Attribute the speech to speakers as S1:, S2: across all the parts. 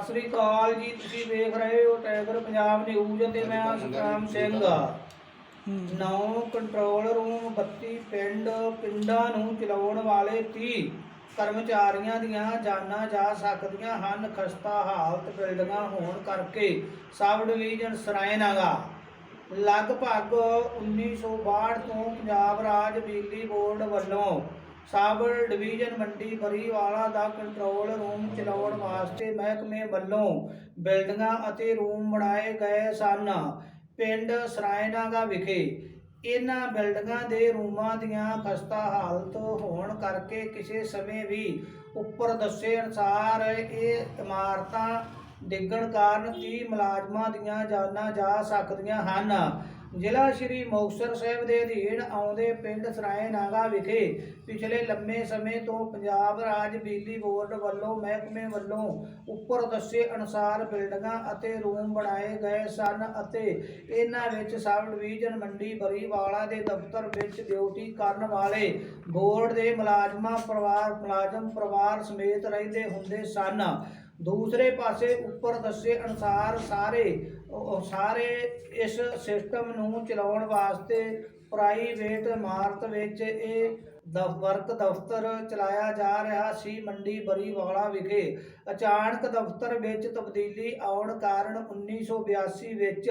S1: ਸਤਿ ਸ੍ਰੀ ਅਕਾਲ ਜੀ, ਤੁਸੀਂ ਵੇਖ ਰਹੇ ਹੋ ਟਾਈਗਰ ਪੰਜਾਬ ਨਿਊਜ਼ ਤੇ ਮੈਂ ਸਤਨਾਮ ਸਿੰਘ। ਨੌ ਕੰਟਰੋਲ ਰੂਮ 32 ਪਿੰਡ, ਪਿੰਡਾਂ ਨੂੰ ਚਲਾਉਣ ਵਾਲੇ 30 ਕਰਮਚਾਰੀਆਂ ਦੀਆਂ ਜਾਨਾਂ ਜਾ ਸਕਦੀਆਂ ਹਨ। ਖਸਤਾ ਹਾਲਤ ਬਿਲਡਿੰਗਾਂ ਹੋਣ ਕਰਕੇ ਸਬ ਡਿਵੀਜ਼ਨ ਸਰਾਇਨਾਗਾ ਲਗਭਗ 1962 ਤੋਂ ਪੰਜਾਬ ਰਾਜ ਬਿਜਲੀ ਬੋਰਡ ਵੱਲੋਂ ਸਬ ਡਿਵੀਜ਼ਨ ਮੰਡੀ ਬਰੀਵਾਲਾ ਦਾ ਕੰਟਰੋਲ ਰੂਮ ਚਲਾਉਣ ਵਾਸਤੇ ਮਹਿਕਮੇ ਵੱਲੋਂ ਬਿਲਡਿੰਗਾਂ ਅਤੇ ਰੂਮ ਬਣਾਏ ਗਏ ਸਨ। ਪਿੰਡ ਸਰਾਇਨਾਗਾ ਵਿਖੇ ਇਹਨਾਂ ਬਿਲਡਿੰਗਾਂ ਦੇ ਰੂਮਾਂ ਦੀਆਂ ਖਸਤਾ ਹਾਲਤ ਹੋਣ ਕਰਕੇ ਕਿਸੇ ਸਮੇਂ ਵੀ ਉੱਪਰ ਦੱਸੇ ਅਨੁਸਾਰ ਇਹ ਇਮਾਰਤਾਂ ਡਿੱਗਣ ਕਾਰਨ 30 ਮੁਲਾਜ਼ਮਾਂ ਦੀਆਂ ਜਾਨਾਂ ਜਾ ਸਕਦੀਆਂ ਹਨ। ਜ਼ਿਲ੍ਹਾ ਸ਼੍ਰੀ ਮੁਕਤਸਰ ਸਾਹਿਬ ਦੇ ਅਧੀਨ ਆਉਂਦੇ ਪਿੰਡ ਸਰਾਏ ਨਾਗਾ ਵਿਖੇ ਪਿਛਲੇ ਲੰਮੇ ਸਮੇਂ ਤੋਂ ਪੰਜਾਬ ਰਾਜ ਬਿਜਲੀ ਬੋਰਡ ਵੱਲੋਂ ਮਹਿਕਮੇ ਵੱਲੋਂ ਉੱਪਰ ਦੱਸੇ ਅਨੁਸਾਰ ਬਿਲਡਿੰਗਾਂ ਅਤੇ ਰੂਮ ਬਣਾਏ ਗਏ ਸਨ ਅਤੇ ਇਹਨਾਂ ਵਿੱਚ ਸਬ ਡਿਵੀਜ਼ਨ ਮੰਡੀ ਬਰੀਵਾਲਾ ਦੇ ਦਫ਼ਤਰ ਵਿੱਚ ਡਿਊਟੀ ਕਰਨ ਵਾਲੇ ਬੋਰਡ ਦੇ ਮੁਲਾਜ਼ਮਾਂ ਪਰਿਵਾਰ, ਮੁਲਾਜ਼ਮ ਪਰਿਵਾਰ ਸਮੇਤ ਰਹਿੰਦੇ ਹੁੰਦੇ ਸਨ। ਦੂਸਰੇ ਪਾਸੇ ਉੱਪਰ ਦੱਸੇ ਅਨੁਸਾਰ ਸਾਰੇ ਸਾਰੇ ਇਸ ਸਿਸਟਮ ਨੂੰ ਚਲਾਉਣ ਵਾਸਤੇ ਪ੍ਰਾਈਵੇਟ ਇਮਾਰਤ ਵਿੱਚ ਇਹ ਦਫ਼, ਵਰਕ ਦਫ਼ਤਰ ਚਲਾਇਆ ਜਾ ਰਿਹਾ ਸੀ ਮੰਡੀ ਬਰੀਵਾਲਾ ਵਿਖੇ। ਅਚਾਨਕ ਦਫ਼ਤਰ ਵਿੱਚ ਤਬਦੀਲੀ ਆਉਣ ਕਾਰਨ 1982 ਵਿੱਚ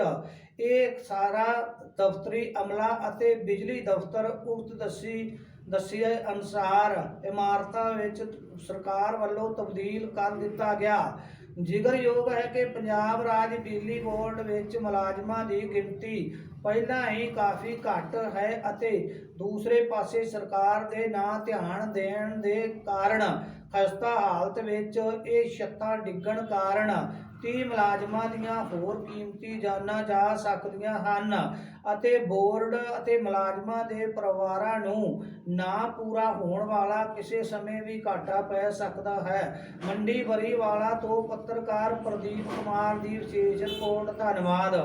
S1: ਇਹ ਸਾਰਾ ਦਫ਼ਤਰੀ ਅਮਲਾ ਅਤੇ ਬਿਜਲੀ ਦਫ਼ਤਰ ਉਕਤ ਦੱਸੀ ਦੱਸੇ ਅਨੁਸਾਰ ਇਮਾਰਤਾਂ ਵਿੱਚ ਸਰਕਾਰ ਵੱਲੋਂ ਤਬਦੀਲ ਕਰ ਦਿੱਤਾ ਗਿਆ। ਜ਼ਿਕਰਯੋਗ ਹੈ ਕਿ ਪੰਜਾਬ ਰਾਜ ਬਿਜਲੀ ਬੋਰਡ ਵਿੱਚ ਮੁਲਾਜ਼ਮਾਂ ਦੀ ਗਿਣਤੀ ਪਹਿਲਾਂ ਹੀ ਕਾਫੀ ਘੱਟ ਹੈ ਅਤੇ ਦੂਸਰੇ ਪਾਸੇ ਸਰਕਾਰ ਦੇ ਨਾ ਧਿਆਨ ਦੇਣ ਦੇ ਕਾਰਨ ਖਸਤਾ ਹਾਲਤ ਵਿੱਚ ਇਹ ਛੱਤਾਂ ਡਿੱਗਣ ਕਾਰਨ 30 ਮੁਲਾਜ਼ਮਾਂ ਦੀਆਂ ਹੋਰ ਕੀਮਤੀ ਜਾਨਾਂ ਜਾ ਸਕਦੀਆਂ ਹਨ ਅਤੇ ਬੋਰਡ ਅਤੇ ਮੁਲਾਜ਼ਮਾਂ ਦੇ ਪਰਿਵਾਰਾਂ ਨੂੰ ਨਾ ਪੂਰਾ ਹੋਣ ਵਾਲਾ ਕਿਸੇ ਸਮੇਂ ਵੀ ਘਾਟਾ ਪੈ ਸਕਦਾ ਹੈ। ਮੰਡੀ ਬਰੀਵਾਲਾ ਤੋਂ ਪੱਤਰਕਾਰ ਪ੍ਰਦੀਪ ਕੁਮਾਰ ਦੀ ਵਿਸ਼ੇਸ਼ ਰਿਪੋਰਟ, ਧੰਨਵਾਦ।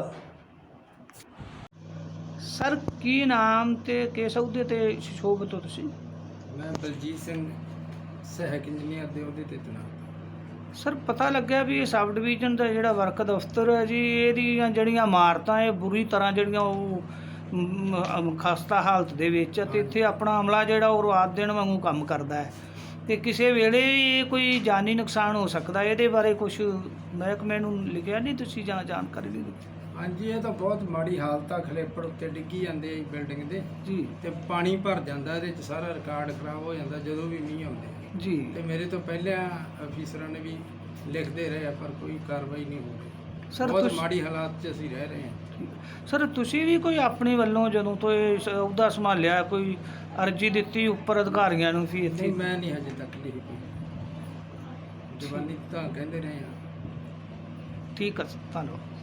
S1: ਸਰ ਕੀ ਨਾਮ ਤੇ ਕਿਸ ਅਹੁਦੇ ਤੇ ਸ਼ੋਭਤ ਹੋ ਤੁਸੀਂ?
S2: ਮੈਂ ਬਲਜੀਤ ਸਿੰਘ ਸਹਾਇਕ ਇੰਜੀਨੀਅਰ ਦੇ ਅਹੁਦੇ ਤੇ ਤੈਨਾਤ
S1: ਸਰ ਪਤਾ ਲੱਗਿਆ ਵੀ ਇਹ ਸਬ ਡਿਵੀਜ਼ਨ ਦਾ ਜਿਹੜਾ ਵਰਕ ਦਫ਼ਤਰ ਹੈ ਜੀ ਇਹਦੀਆਂ ਜਿਹੜੀਆਂ ਇਮਾਰਤਾਂ ਇਹ ਬੁਰੀ ਤਰ੍ਹਾਂ ਜਿਹੜੀਆਂ ਉਹ ਮ, ਅਮ, ਖਸਤਾ ਹਾਲਤ ਦੇ ਵਿੱਚ ਆ ਤੇ ਇੱਥੇ ਆਪਣਾ ਅਮਲਾ ਜਿਹੜਾ ਉਹ ਰਾਤ ਦਿਨ ਵਾਂਗੂ ਕੰਮ ਕਰਦਾ ਹੈ। ਤੇ ਕਿਸੇ ਵੇਲੇ ਇਹ ਕੋਈ ਜਾਨੀ ਨੁਕਸਾਨ ਹੋ ਸਕਦਾ ਇਹਦੇ ਬਾਰੇ ਕੁਝ ਮਹਿਕਮੇ ਨੂੰ ਲਿਖਿਆ ਨਹੀਂ ਤੁਸੀਂ ਜਾਂ ਜਾਣਕਾਰੀ ਨਹੀਂ ਦਿੱਤੀ?
S2: ਹਾਂਜੀ ਇਹ ਤਾਂ ਬਹੁਤ ਮਾੜੀ ਹਾਲਤ ਆ ਖਲੇਪੜ ਉੱਤੇ ਡਿੱਗੀ ਜਾਂਦੇ ਆ ਬਿਲਡਿੰਗ ਦੇ।
S1: ਜੀ।
S2: ਤੇ ਪਾਣੀ ਭਰ ਜਾਂਦਾ ਇਹਦੇ ਚ ਸਾਰਾ ਰਿਕਾਰਡ ਖਰਾਬ ਹੋ ਜਾਂਦਾ ਜਦੋਂ ਵੀ ਮੀਂਹ ਆਉਂਦੇ ਆ।
S1: ਜੀ।
S2: ਤੇ ਮੇਰੇ ਤੋਂ ਪਹਿਲਾਂ ਅਫੀਸਰਾਂ ਨੇ ਵੀ ਲਿਖਦੇ ਰਹੇ ਆ ਪਰ ਕੋਈ ਕਾਰਵਾਈ ਨਹੀਂ ਹੋ ਰਹੀ।
S1: ਸਰ
S2: ਬਹੁਤ
S1: ਤੁਸੀਂ
S2: ਮਾੜੀ ਹਾਲਾਤ 'ਚ ਅਸੀਂ ਰਹਿ ਰਹੇ ਹਾਂ।
S1: ਸਰ ਤੁਸੀਂ ਵੀ ਕੋਈ ਆਪਣੇ ਵੱਲੋਂ ਜਦੋਂ ਤੋਂ ਇਹ ਸ- ਅਹੁਦਾ ਸੰਭਾਲਿਆ ਕੋਈ ਅਰਜੀ ਦਿੱਤੀ ਉੱਪਰ ਅਧਿਕਾਰੀਆਂ ਨੂੰ ਵੀ ਇੱਥੇ?
S2: ਮੈਂ ਨਹੀਂ ਹਜੇ ਤੱਕ ਲਿਖੀ ਕੋਈ। ਜਵਾਨੀ ਤਾਂ ਕਹਿੰਦੇ ਰਹੇ ਆ
S1: ਠੀਕ ਹੈ ਸਰ, ਧੰਨਵਾਦ।